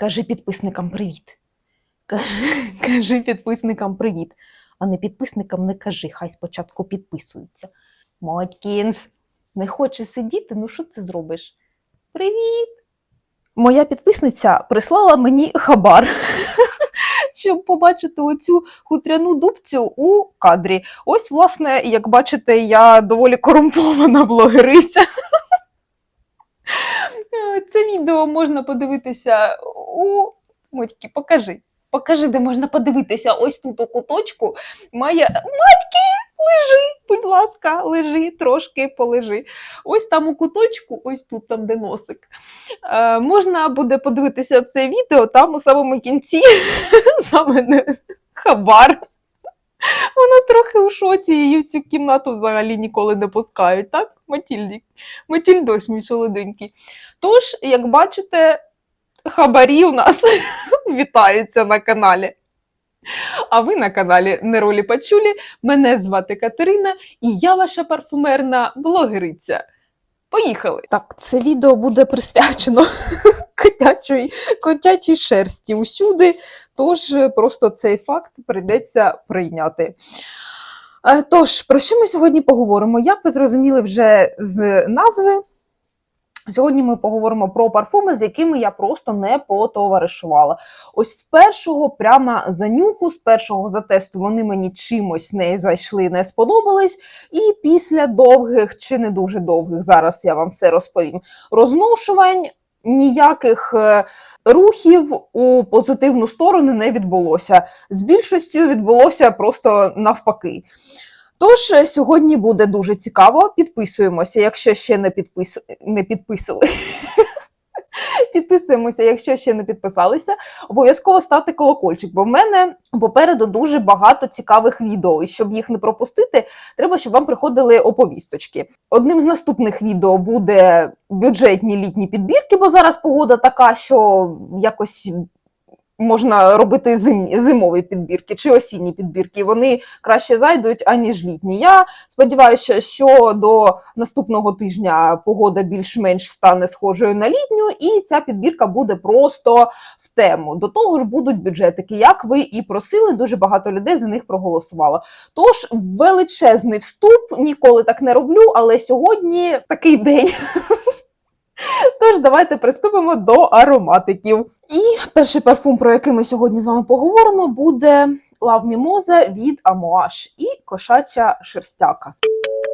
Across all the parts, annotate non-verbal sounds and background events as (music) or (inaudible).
Кажи підписникам привіт. Кажи, (laughs) кажи підписникам привіт. А не підписникам не кажи, хай спочатку підписуються. Моткінс, не хоче сидіти, ну що ти зробиш? Привіт! Моя підписниця прислала мені хабар, (laughs) щоб побачити оцю хутряну дубцю у кадрі. Ось, власне, як бачите, я доволі корумпована блогериця. (laughs) Е, Це відео можна подивитися у Мотьки, покажи. Покажи, де можна подивитися. Ось тут у куточку має. Матьки, лежи, будь ласка, лежи, трошки полежи. Ось там у куточку, ось тут, там, де носик. Е, можна буде подивитися це відео, там у самому кінці (laughs) саме не хабар. Вона трохи у шоці, її в цю кімнату взагалі ніколи не пускають, так? Матільдік? Матільдось, мій солоденький. Тож, як бачите, хабарі у нас (laughs) вітаються на каналі. А ви на каналі Неролі Пачулі. Мене звати Катерина, і я ваша парфумерна блогериця. Поїхали! Так, це відео буде присвячено котячій, котячій шерсті усюди, тож е, просто цей факт прийдеться прийняти. Е, Тож, про що ми сьогодні поговоримо? Як ви зрозуміли вже з назви, Сьогодні ми поговоримо про парфуми, з якими я просто не потоваришувала. Ось з першого, прямо за нюху, з першого затесту вони мені чимось не зайшли, не сподобались. І після довгих чи не дуже довгих, зараз я вам все розповім, розношувань. Ніяких е, рухів у позитивну сторону не відбулося. З більшістю відбулося просто навпаки. Тож е, сьогодні буде дуже цікаво. Підписуємося, якщо ще не, підпис... не підписали. (laughs) Підписуємося, якщо ще не підписалися. Обов'язково ставте колокольчик, бо в мене попереду дуже багато цікавих відео. І щоб їх не пропустити, треба, щоб вам приходили оповісточки. Одним з наступних відео буде бюджетні літні підбірки, бо зараз погода така, що якось можна робити зим, зимові підбірки чи осінні підбірки. Вони краще зайдуть, аніж літні. Я сподіваюся, що до наступного тижня погода більш-менш стане схожою на літню, і ця підбірка буде просто в тему. До того ж будуть бюджетики, як ви і просили, дуже багато людей за них проголосувало. Тож величезний вступ, ніколи так не роблю, але сьогодні такий день. (laughs) Тож давайте приступимо до ароматиків. І перший парфум, про який ми сьогодні з вами поговоримо, буде Love Mimosa від Amouage і кошача шерстяка.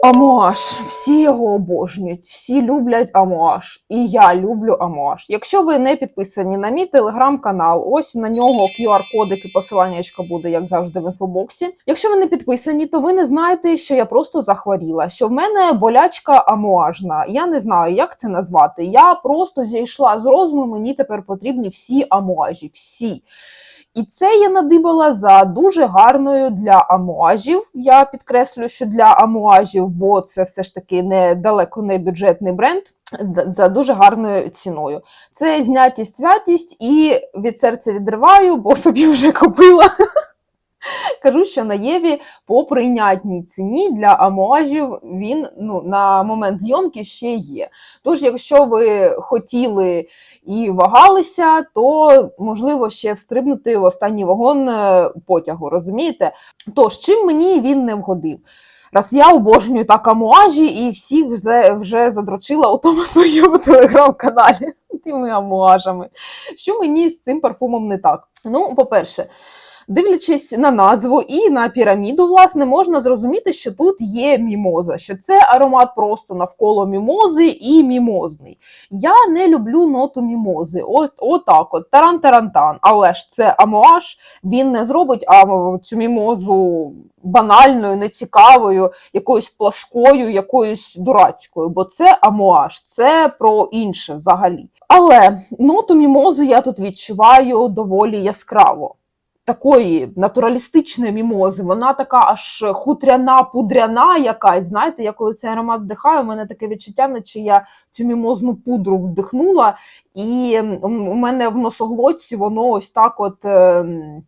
Амуаш, всі його обожнюють, всі люблять Амуаш, і я люблю Амуаш. Якщо ви не підписані на мій телеграм-канал, ось на нього QR-кодик і посилання буде, як завжди, в інфобоксі. Якщо ви не підписані, то ви не знаєте, що я просто захворіла, що в мене болячка амуажна. Я не знаю, як це назвати. Я просто зійшла з розуму, мені тепер потрібні всі амуажі, всі. І це я надибала за дуже гарною для амуажів. Я підкреслю, що для амуажів, бо це все ж таки не далеко не бюджетний бренд. За дуже гарною ціною. Це знятість, святість, і від серця відриваю, бо собі вже купила. (laughs) Кажу, що на Єві по прийнятній ціні для амуажів він ну, на момент зйомки ще є. Тож, якщо ви хотіли і вагалися, то можливо ще встрибнути в останній вагон е, потягу, розумієте? Тож, чим мені він не вгодив? Раз я обожнюю так амуажі і всіх вже, вже задрочила у тому (laughs) своєму телеграм-каналі тими амуажами. Що мені з цим парфумом не так? Ну, по-перше, Дивлячись на назву і на піраміду, власне, можна зрозуміти, що тут є мімоза, що це аромат просто навколо мімози і мімозний. Я не люблю ноту мімози. От, отак от, таран-тарантан. Але ж це амуаж, він не зробить а, цю мімозу банальною, нецікавою, якоюсь пласкою, якоюсь дурацькою, бо це амуаж, це про інше взагалі. Але ноту мімозу я тут відчуваю доволі яскраво такої натуралістичної мімози, вона така аж хутряна, пудряна якась. Знаєте, я коли цей аромат вдихаю, у мене таке відчуття, наче я цю мімозну пудру вдихнула, і у мене в носоглотці воно ось так от. ем,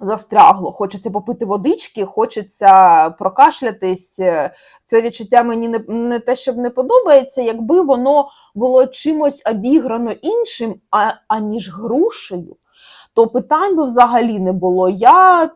застрягло. Хочеться попити водички, хочеться прокашлятись. Е, Це відчуття мені не, не те, щоб не подобається, якби воно було чимось обіграно іншим, а, аніж грушею. То питань би взагалі не було. Я е,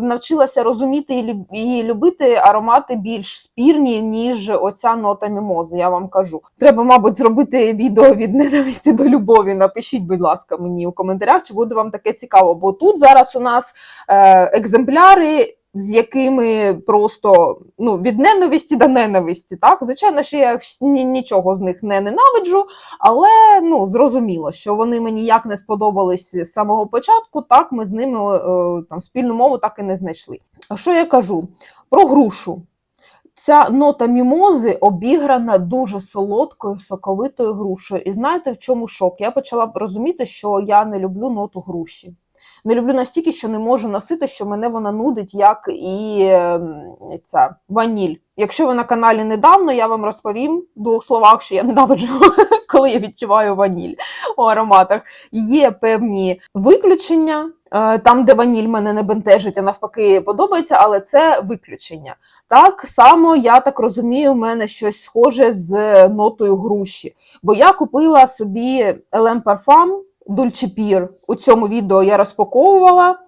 навчилася розуміти і, любити аромати більш спірні, ніж оця нота мімози, я вам кажу. Треба, мабуть, зробити відео від ненависті до любові. Напишіть, будь ласка, мені у коментарях, чи буде вам таке цікаво. Бо тут зараз у нас е, екземпляри. З якими просто ну від ненависті до ненависті, так звичайно, що я нічого з них не ненавиджу, але ну зрозуміло, що вони мені як не сподобались з самого початку, так ми з ними е, там спільну мову так і не знайшли. А що я кажу про грушу? Ця нота мімози обіграна дуже солодкою, соковитою грушею. І знаєте, в чому шок? Я почала розуміти, що я не люблю ноту груші. Не люблю настільки, що не можу носити, що мене вона нудить, як і ем, ця ваніль. Якщо ви на каналі недавно, я вам розповім в двох словах, що я ненавиджу, (laughs) коли я відчуваю ваніль у ароматах. Є певні виключення. е, Там, де ваніль мене не бентежить, а навпаки подобається, але це виключення. Так само, я так розумію, в мене щось схоже з нотою груші. Бо я купила собі Елем Парфам Pir. У цьому відео я розпаковувала,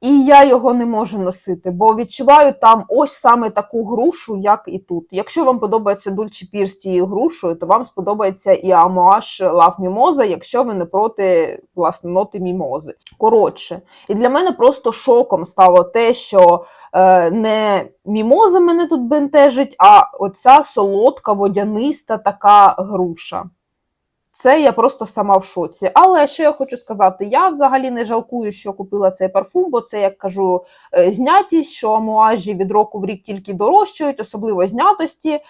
і я його не можу носити, бо відчуваю там ось саме таку грушу, як і тут. Якщо вам подобається Pir з цією грушею, то вам сподобається і Амуаш Love Mimosa, якщо ви не проти власне ноти мімози. Коротше, і для мене просто шоком стало те, що е, не мімоза мене тут бентежить, а оця солодка, водяниста така груша. Це я просто сама в шоці. Але що я хочу сказати, я взагалі не жалкую, що купила цей парфум, бо це, як кажу, е, знятість, що амуажі від року в рік тільки дорожчають, особливо знятості.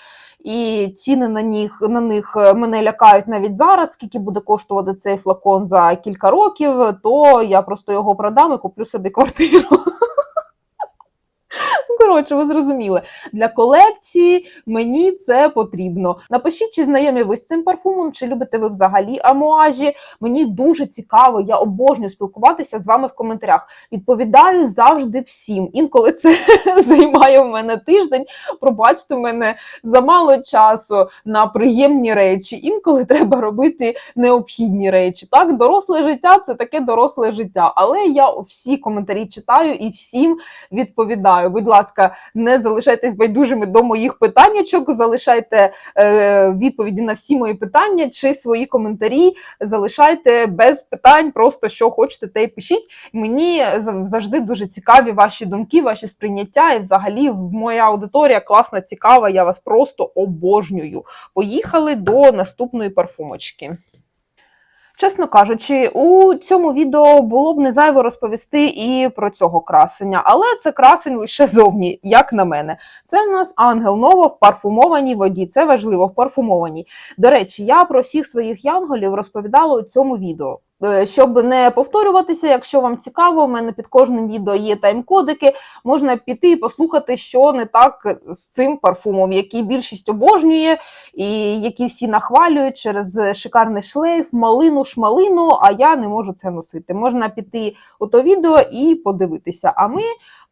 І ціни на них, на них е, мене лякають навіть зараз, скільки буде коштувати цей флакон за кілька років, то я просто його продам і куплю собі квартиру. (laughs) Ну, Коротше, ви зрозуміли. Для колекції мені це потрібно. Напишіть, чи знайомі ви з цим парфумом, чи любите ви взагалі амуажі. Мені дуже цікаво, я обожнюю спілкуватися з вами в коментарях. Відповідаю завжди всім. Інколи це (laughs) займає в мене тиждень. Пробачте, в мене замало часу на приємні речі. Інколи треба робити необхідні речі. Так, доросле життя це таке доросле життя. Але я всі коментарі читаю і всім відповідаю. Будь ласка, не залишайтесь байдужими до моїх питаннячок, залишайте е, відповіді на всі мої питання чи свої коментарі. Залишайте без питань, просто що хочете, те й пишіть. Мені завжди дуже цікаві ваші думки, ваші сприйняття. І взагалі моя аудиторія класна, цікава. Я вас просто обожнюю. Поїхали до наступної парфумочки. Чесно кажучи, у цьому відео було б не зайво розповісти і про цього красення, але це красень лише зовні, як на мене. Це в нас ангел нова в парфумованій воді. Це важливо в парфумованій. До речі, я про всіх своїх янголів розповідала у цьому відео. Е, Щоб не повторюватися, якщо вам цікаво, у мене під кожним відео є тайм-кодики. Можна піти і послухати, що не так з цим парфумом, який більшість обожнює, і які всі нахвалюють через шикарний шлейф, малину, шмалину. А я не можу це носити. Можна піти у то відео і подивитися. А ми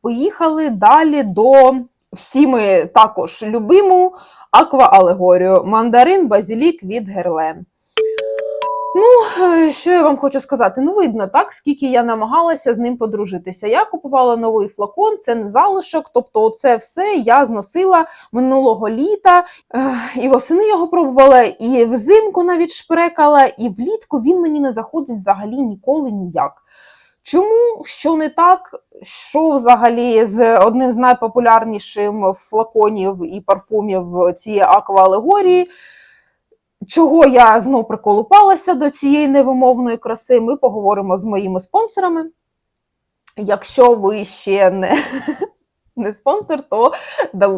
поїхали далі до всі ми також любиму аква-алегорію мандарин базілік від Герлен. Ну, е, що я вам хочу сказати? Ну, видно, так, скільки я намагалася з ним подружитися. Я купувала новий флакон, це не залишок. Тобто, це все я зносила минулого літа, е, і восени його пробувала, і взимку навіть шпрекала, і влітку він мені не заходить взагалі ніколи ніяк. Чому що не так? Що взагалі з одним з найпопулярніших флаконів і парфумів цієї аква-алегорії? Чого я знов приколупалася до цієї невимовної краси, ми поговоримо з моїми спонсорами. Якщо ви ще не, (laughs) не спонсор, то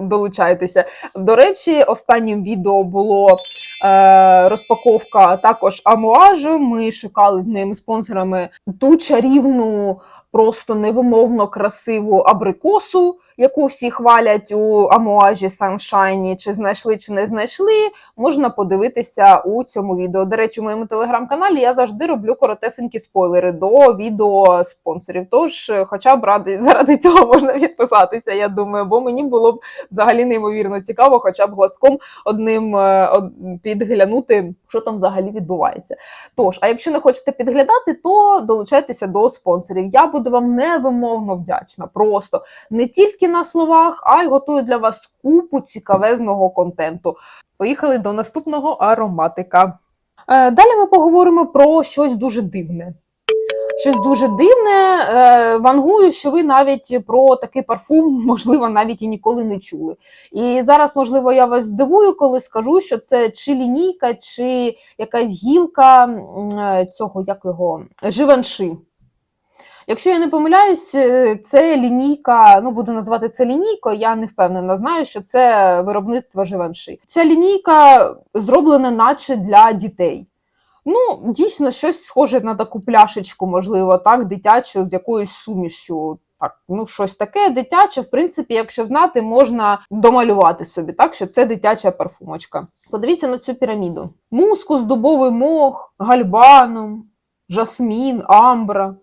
долучайтеся. До речі, останнім відео було е, розпаковка також амуажу. Ми шукали з моїми спонсорами ту чарівну просто невимовно красиву абрикосу, яку всі хвалять у амуажі Sunshine, чи знайшли, чи не знайшли, можна подивитися у цьому відео. До речі, у моєму телеграм-каналі я завжди роблю коротесенькі спойлери до відео спонсорів. Тож, е, хоча б ради (laughs) заради цього можна підписатися, я думаю, бо мені було б взагалі неймовірно цікаво, хоча б глазком одним е, од- підглянути, що там взагалі відбувається. Тож, а якщо не хочете підглядати, то долучайтеся до спонсорів. Я буду вам невимовно вдячна. Просто не тільки на словах, а й готую для вас купу цікавезного контенту. Поїхали до наступного ароматика. Е, Далі ми поговоримо про щось дуже дивне. Щось дуже дивне. Е, Вангую, що ви навіть про такий парфум, (laughs) можливо, навіть і ніколи не чули. І зараз, можливо, я вас здивую, коли скажу, що це чи лінійка, чи якась гілка е, цього, як його, живанши. Якщо я не помиляюсь, е, це лінійка, ну буду називати це лінійкою, я не впевнена, знаю, що це виробництво живанши. Ця лінійка зроблена наче для дітей. Ну, дійсно, щось схоже на таку пляшечку, можливо, так, дитячу з якоюсь сумішю. Так, ну щось таке дитяче, в принципі, якщо знати, можна домалювати собі, так що це дитяча парфумочка. Подивіться на цю піраміду: мускус, дубовий мох, гальбанум, жасмін, амбра.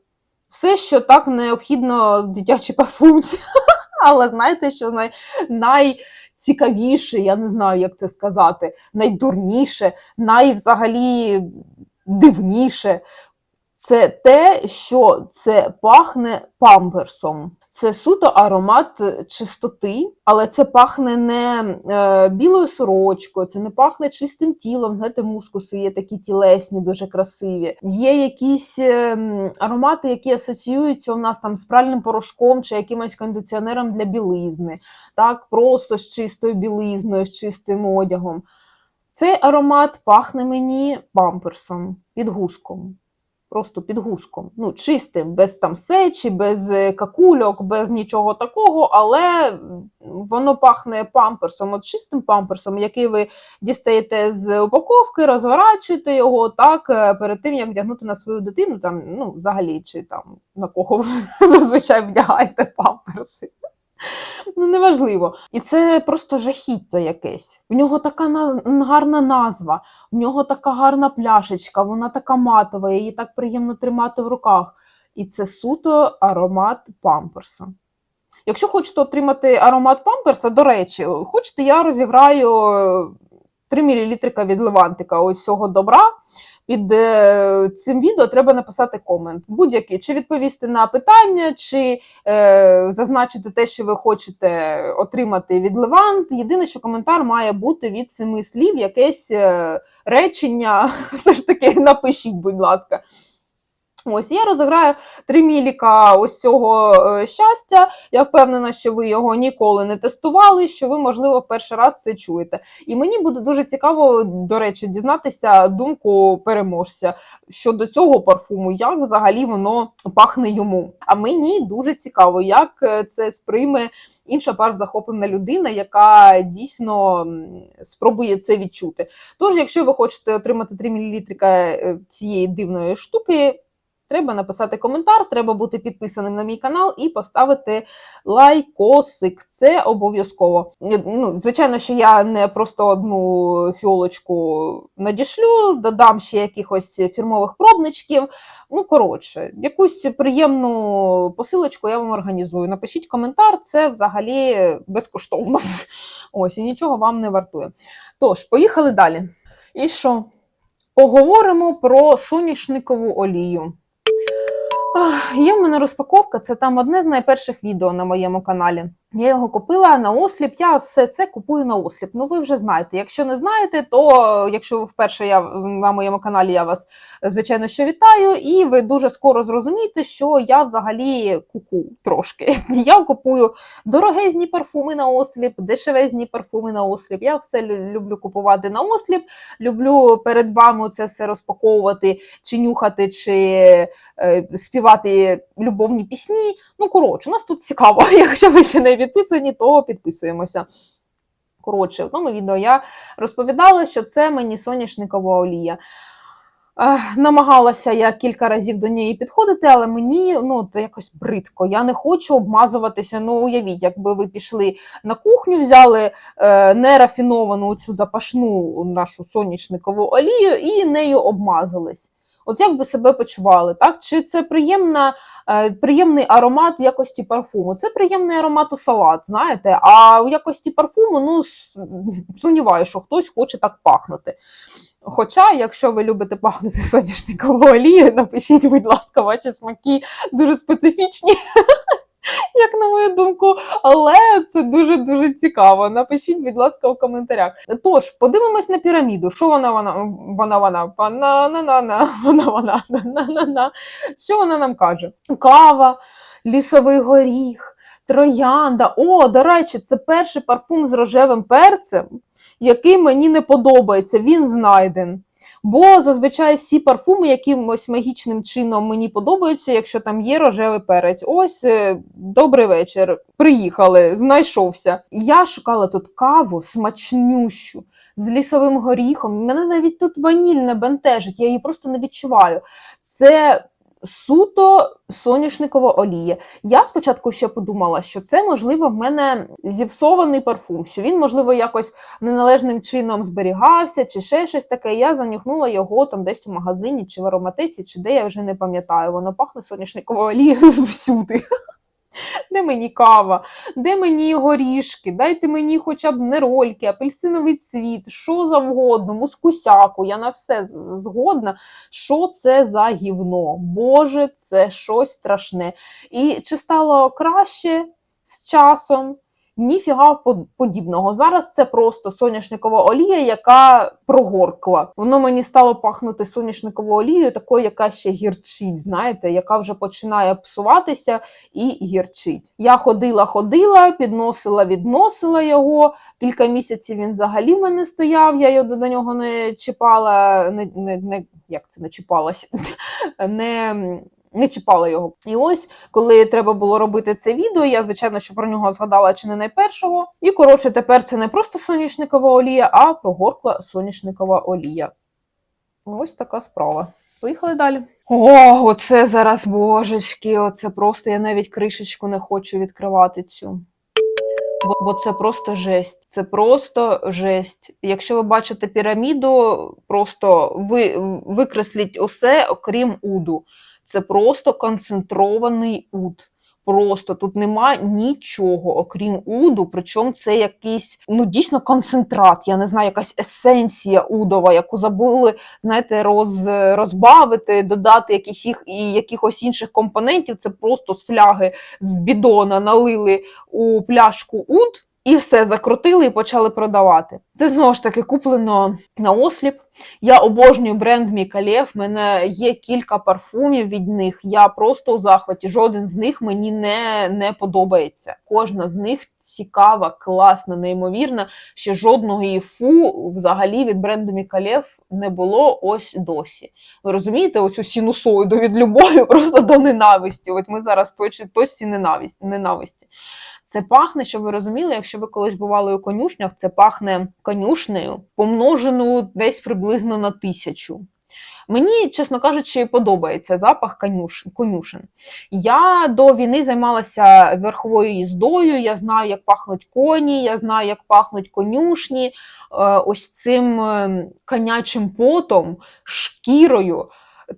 Все, що так необхідно дитячій парфумці. (laughs) Але знаєте, що най... найцікавіше, я не знаю, як це сказати, найдурніше, найвзагалі дивніше. Це те, що це пахне памперсом. Це суто аромат чистоти, але це пахне не е, білою сорочкою, це не пахне чистим тілом. Знаєте, мускуси є такі тілесні, дуже красиві. Є якісь е, аромати, які асоціюються у нас там з пральним порошком чи якимось кондиціонером для білизни, так, просто з чистою білизною, з чистим одягом. Цей аромат пахне мені памперсом, підгузком. Просто підгузком. Ну, чистим, без там сечі, без е, какульок, без нічого такого, але воно пахне памперсом, от чистим памперсом, який ви дістаєте з упаковки, розворачуєте його так е, перед тим, як вдягнути на свою дитину, там, ну, взагалі, чи там на кого ви (laughs) зазвичай вдягаєте памперси. Ну, неважливо. І це просто жахіття якесь. В нього така на- гарна назва, в нього така гарна пляшечка, вона така матова, її так приємно тримати в руках. І це суто аромат памперса. Якщо хочете отримати аромат памперса, до речі, хочете, я розіграю 3 мл від Левантика ось цього добра. Під е, цим відео треба написати комент. Будь-який, чи відповісти на питання, чи е, зазначити те, що ви хочете отримати від Левант. Єдине, що коментар має бути від семи слів, якесь е, речення. (laughs) Все ж таки напишіть, будь ласка. Ось я розіграю три міліка ось цього е, щастя. Я впевнена, що ви його ніколи не тестували, що ви, можливо, в перший раз це чуєте. І мені буде дуже цікаво, до речі, дізнатися думку переможця щодо цього парфуму, як взагалі воно пахне йому. А мені дуже цікаво, як е, це сприйме інша парфзахоплена людина, яка дійсно спробує це відчути. Тож, якщо ви хочете отримати 3 мл цієї дивної штуки. Треба написати коментар, треба бути підписаним на мій канал і поставити лайкосик. Це обов'язково. Е, Ну, звичайно, що я не просто одну фіолочку надішлю, додам ще якихось фірмових пробничків. Ну, коротше, якусь приємну посилочку я вам організую. Напишіть коментар, це взагалі безкоштовно. (laughs) Ось і нічого вам не вартує. Тож, поїхали далі. І що? Поговоримо про соняшникову олію. Є в мене розпаковка, це там одне з найперших відео на моєму каналі. Я його купила на осліп. Я все це купую на осліп. Ну ви вже знаєте. Якщо не знаєте, то якщо ви вперше я на моєму каналі, я вас звичайно що вітаю, і ви дуже скоро зрозумієте, що я взагалі куку трошки. (laughs) Я купую дорогезні парфуми на осліп, дешевезні парфуми на осліп. Я все люблю купувати на осліп. Люблю перед вами це все розпаковувати, чи нюхати, чи е, співати любовні пісні. Ну, коротше, у нас тут цікаво. (laughs) Якщо ви ще не підписані, то підписуємося. Коротше, в тому відео я розповідала, що це мені соняшникова олія. Намагалася я кілька разів до неї підходити, але мені ну якось бридко. Я не хочу обмазуватися. Ну, уявіть, якби ви пішли на кухню, взяли е, нерафіновану цю запашну нашу соняшникову олію і нею обмазались. От як би себе почували, так? Чи це приємна, е, приємний аромат в якості парфуму? Це приємний аромат у салат, знаєте, а в якості парфуму, ну, сумніваюся, що хтось хоче так пахнути. Хоча, якщо ви любите пахнути соняшниковою олією, напишіть, будь ласка, ваші смаки дуже специфічні, (laughs) як на мою думку, але це дуже-дуже цікаво. Напишіть, будь ласка, в коментарях. Тож, подивимось на піраміду. Що вона вона вона вона вона на на вона вона на на на Що вона нам каже? Кава, лісовий горіх, троянда. О, до речі, це перший парфум з рожевим перцем, який мені не подобається. Він знайден. Бо зазвичай всі парфуми якимось магічним чином мені подобаються, якщо там є рожевий перець. Ось е, добрий вечір. Приїхали, знайшовся. Я шукала тут каву смачнющу з лісовим горіхом. Мене навіть тут ваніль не бентежить, я її просто не відчуваю. Це суто соняшникова олія. Я спочатку ще подумала, що це можливо в мене зіпсований парфум, що він, можливо, якось неналежним чином зберігався, чи ще щось таке. Я занюхнула його там десь у магазині, чи в ароматиці, чи де я вже не пам'ятаю. Воно пахне соняшниковою олією (laughs) всюди. Де мені кава, де мені горішки, дайте мені хоча б нерольки, апельсиновий цвіт, що завгодно, мускусяку. Я на все згодна. Що це за гівно? Боже, це щось страшне. І чи стало краще з часом? Ніфіга по- подібного. Зараз це просто соняшникова олія, яка прогоркла. Воно мені стало пахнути соняшниковою олією, такою, яка ще гірчить, знаєте, яка вже починає псуватися і гірчить. Я ходила, ходила, підносила, відносила його. Кілька місяців він взагалі в мене стояв. Я його до нього не чіпала, не, не, не як це не чіпалась, (laughs) не. Не чіпала його. І ось, коли треба було робити це відео, я, звичайно, що про нього згадала чи не найпершого. І коротше, тепер це не просто соняшникова олія, а прогоркла соняшникова олія. Ну, Ось така справа. Поїхали далі. О, оце зараз божечки, оце просто я навіть кришечку не хочу відкривати цю. Бо, це просто жесть. Це просто жесть. Якщо ви бачите піраміду, просто ви викресліть усе, окрім уду. Це просто концентрований уд. Просто тут нема нічого, окрім уду. Причому це якийсь ну дійсно концентрат. Я не знаю, якась есенція удова, яку забули, знаєте, роз, розбавити, додати якісь їх і якихось інших компонентів. Це просто з фляги з бідона налили у пляшку уд. І все закрутили і почали продавати. Це знову ж таки куплено на осліп. Я обожнюю бренд Мікалєв. В мене є кілька парфумів від них. Я просто у захваті. Жоден з них мені не, не подобається. Кожна з них цікава, класна, неймовірна. Ще жодного її фу взагалі від бренду Мікалєв не було ось досі. Ви розумієте, оцю синусоїду від любові (laughs) просто до ненависті. От ми зараз точці точці ненависті. Це пахне, щоб ви розуміли, якщо ви колись бували у конюшнях, це пахне конюшнею, помножену десь приблизно на тисячу. Мені, чесно кажучи, подобається запах конюшин. Я до війни займалася верховою їздою, я знаю, як пахнуть коні, я знаю, як пахнуть конюшні, е, ось цим е, конячим потом, шкірою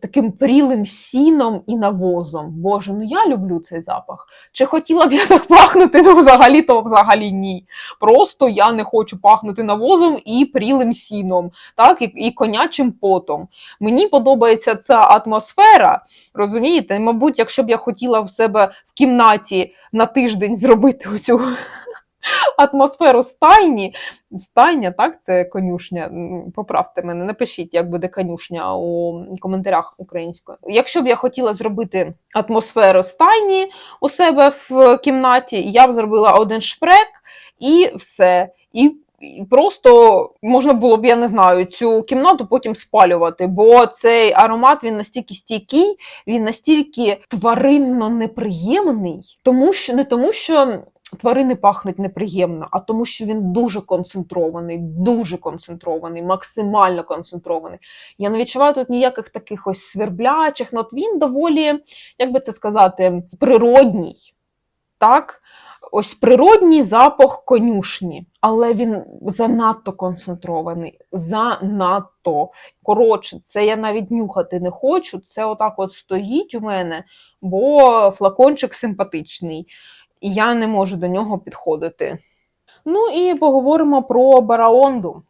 таким прілим сіном і навозом. Боже, ну я люблю цей запах. Чи хотіла б я так пахнути? Ну, взагалі, то взагалі ні. Просто я не хочу пахнути навозом і прілим сіном, так, і, і конячим потом. Мені подобається ця атмосфера. Розумієте? Мабуть, якщо б я хотіла в себе в кімнаті на тиждень зробити оцю атмосферу стайні. Стайня, так, це конюшня. Поправте мене, напишіть, як буде конюшня у коментарях українською. Якщо б я хотіла зробити атмосферу стайні у себе в кімнаті, я б зробила один шпрек і все. І просто можна було б, я не знаю, цю кімнату потім спалювати, бо цей аромат він настільки стійкий, він настільки тваринно неприємний, тому що не тому, що тварини пахнуть неприємно, а тому, що він дуже концентрований, дуже концентрований, максимально концентрований. Я не відчуваю тут ніяких таких ось сверблячих, ну, от він доволі, як би це сказати, природній. Так? Ось природній запах конюшні, але він занадто концентрований. Занадто. Коротше, це я навіть нюхати не хочу. Це отак от стоїть у мене, бо флакончик симпатичний, і я не можу до нього підходити. Ну і поговоримо про бараонду.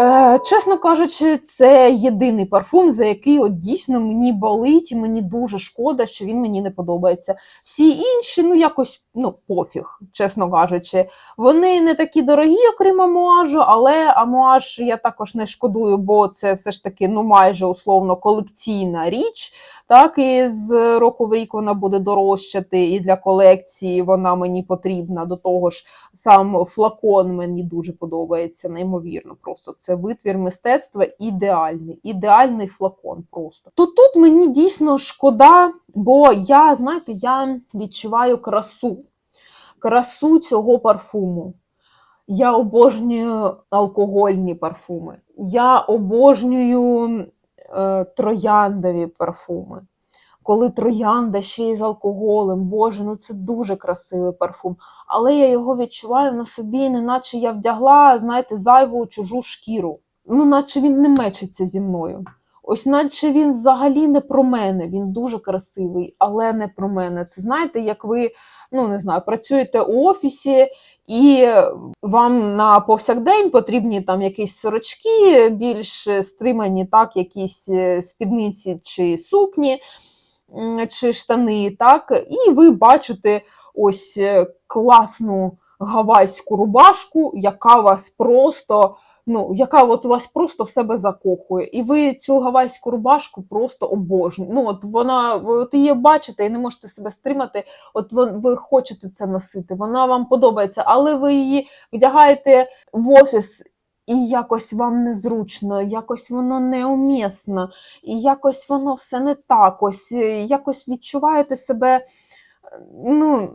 Е, чесно кажучи, це єдиний парфум, за який от дійсно мені болить, і мені дуже шкода, що він мені не подобається. Всі інші, ну якось ну, пофіг, чесно кажучи. Вони не такі дорогі, окрім амуажу, але амуаж я також не шкодую, бо це все ж таки ну майже условно колекційна річ. Так, і з року в рік вона буде дорожчати, і для колекції вона мені потрібна. До того ж, сам флакон мені дуже подобається, неймовірно. Просто це витвір мистецтва ідеальний, ідеальний флакон. Просто то тут мені дійсно шкода, бо я, знаєте, я відчуваю красу, красу цього парфуму. Я обожнюю алкогольні парфуми. Я обожнюю е, трояндові парфуми. Коли троянда ще й з алкоголем, боже, ну це дуже красивий парфум. Але я його відчуваю на собі, неначе я вдягла, знаєте, зайву чужу шкіру. Ну, наче він не мечиться зі мною. Ось, наче він взагалі не про мене. Він дуже красивий, але не про мене. Це знаєте, як ви ну не знаю, працюєте у офісі, і вам на повсякдень потрібні там якісь сорочки, більш стримані, так, якісь е, спідниці чи сукні чи штани, так, і ви бачите ось е, класну гавайську рубашку, яка вас просто. Ну, яка от вас просто в себе закохує, і ви цю гавайську рубашку просто обожнюєте. Ну, от вона, ви от її бачите і не можете себе стримати. От ви, ви хочете це носити, вона вам подобається, але ви її вдягаєте в офіс. І якось вам незручно, якось воно неумісно, і якось воно все не так. Ось е, якось відчуваєте себе е, ну,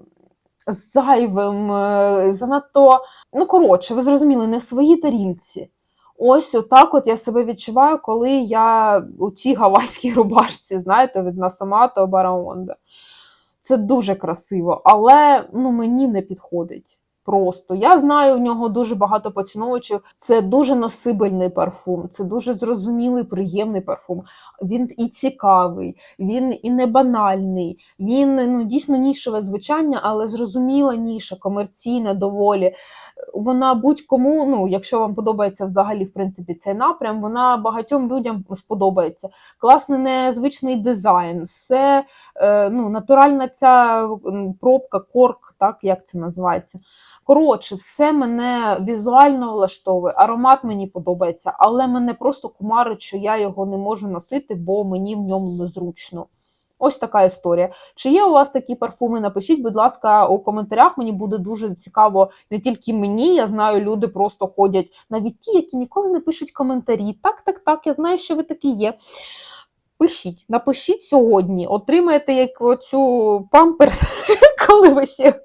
зайвим, е, занадто. Ну, коротше, ви зрозуміли, не в своїй тарілці. Ось отак от я себе відчуваю, коли я у цій гавайській рубашці, знаєте, від Насамато Бараонда. Це дуже красиво, але ну, мені не підходить. Просто я знаю в нього дуже багато поціновувачів. Це дуже носибельний парфум, це дуже зрозумілий, приємний парфум. Він і цікавий, він і не банальний. Він ну дійсно нішеве звучання, але зрозуміла ніша, комерційна, доволі. Вона будь-кому, ну якщо вам подобається взагалі в принципі цей напрям, вона багатьом людям сподобається. Класний незвичний дизайн, все е, ну, натуральна ця пробка, корк, так як це називається. Коротше, все мене візуально влаштовує, аромат мені подобається, але мене просто кумарить, що я його не можу носити, бо мені в ньому незручно. Ось така історія. Чи є у вас такі парфуми? Напишіть, будь ласка, у коментарях. Мені буде дуже цікаво не тільки мені. Я знаю, люди просто ходять, навіть ті, які ніколи не пишуть коментарі. Так, так, так, я знаю, що ви такі є. Пишіть, напишіть сьогодні, отримаєте як оцю памперс, (laughs) коли ви ще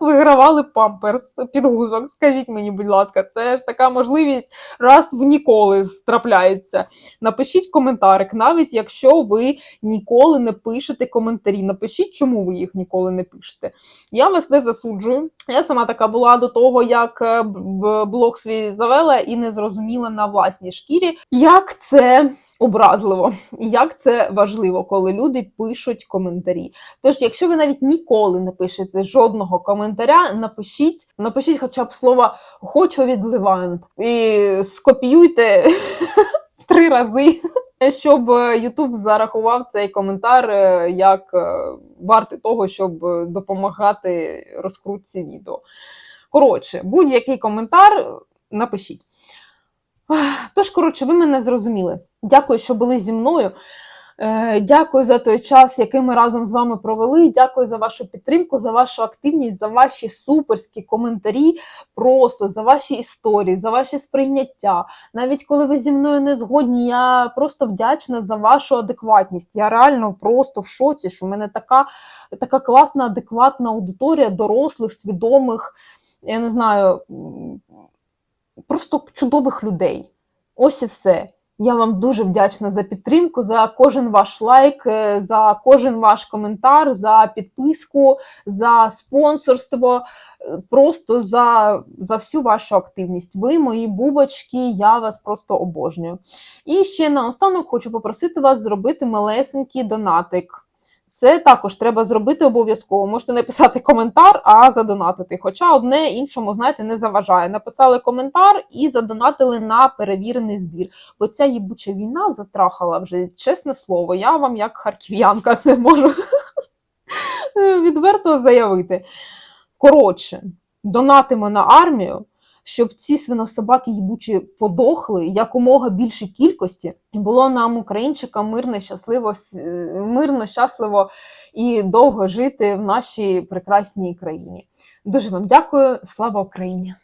вигравали памперс підгузок. Скажіть мені, будь ласка, це ж така можливість раз в ніколи трапляється. Напишіть коментарик, навіть якщо ви ніколи не пишете коментарі. Напишіть, чому ви їх ніколи не пишете. Я вас не засуджую. Я сама така була до того, як е, блог свій завела і не зрозуміла на власній шкірі, як це образливо і як це важливо, коли люди пишуть коментарі. Тож, якщо ви навіть ніколи не пишете жодного коментаря, напишіть, напишіть хоча б слово хочу від Левант і скопіюйте (laughs) три рази. (laughs) Щоб YouTube зарахував цей коментар е, як е, вартий того, щоб допомагати розкрутці відео. Коротше, будь-який коментар напишіть. Тож, коротше, ви мене зрозуміли. Дякую, що були зі мною. Е, Дякую за той час, який ми разом з вами провели. Дякую за вашу підтримку, за вашу активність, за ваші суперські коментарі, просто за ваші історії, за ваші сприйняття. Навіть коли ви зі мною не згодні, я просто вдячна за вашу адекватність. Я реально просто в шоці, що в мене така, така класна, адекватна аудиторія дорослих, свідомих, я не знаю, просто чудових людей. Ось і все. Я вам дуже вдячна за підтримку, за кожен ваш лайк, е, за кожен ваш коментар, за підписку, за спонсорство, е, просто за, за всю вашу активність. Ви, мої бубочки, я вас просто обожнюю. І ще наостанок хочу попросити вас зробити малесенький донатик. Це також треба зробити обов'язково. Можете написати коментар, а задонатити. Хоча одне іншому, знаєте, не заважає. Написали коментар і задонатили на перевірений збір. Бо ця їбуча війна затрахала вже, чесне слово. Я вам, як харків'янка, (laughs) це можу відверто заявити. Коротше, донатимо на армію, щоб ці свинособаки їбучі подохли якомога більшій кількості, і було нам, українчикам, мирно, щасливо, е, мирно, щасливо і довго жити в нашій прекрасній країні. Дуже вам дякую. Слава Україні!